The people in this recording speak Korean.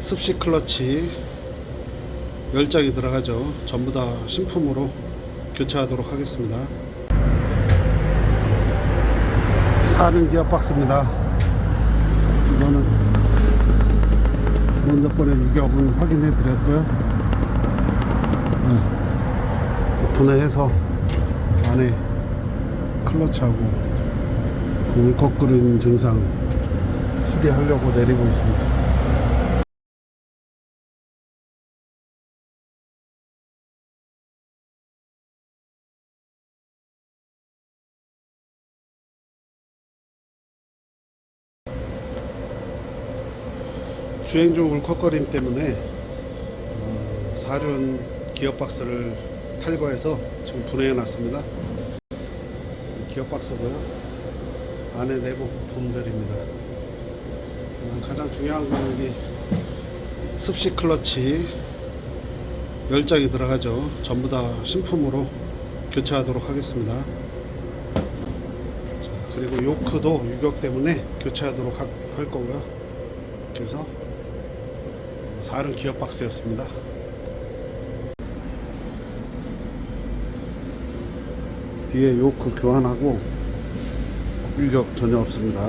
습식 클러치 열장이 들어가죠. 전부 다 신품으로 교체하도록 하겠습니다. 사륜 기어 박스입니다. 이거는 먼저 번에 유격은 확인해 드렸고요. 네. 분해해서 안에 클러치하고 울컥거리는 증상 수리하려고 내리고 있습니다. 주행 중 울컥거림 때문에 어, 사륜 기어박스를 탈거해서 지금 분해해 놨습니다. 기어박스고요. 안에 내부 부품들입니다. 어, 가장 중요한 건 여기 습식 클러치 열장이 들어가죠. 전부 다 신품으로 교체하도록 하겠습니다. 자, 그리고 요크도 유격 때문에 교체하도록 하- 할 거고요. 그래서 사륜 기어 박스였습니다. 뒤에 요크 교환하고 유격 전혀 없습니다.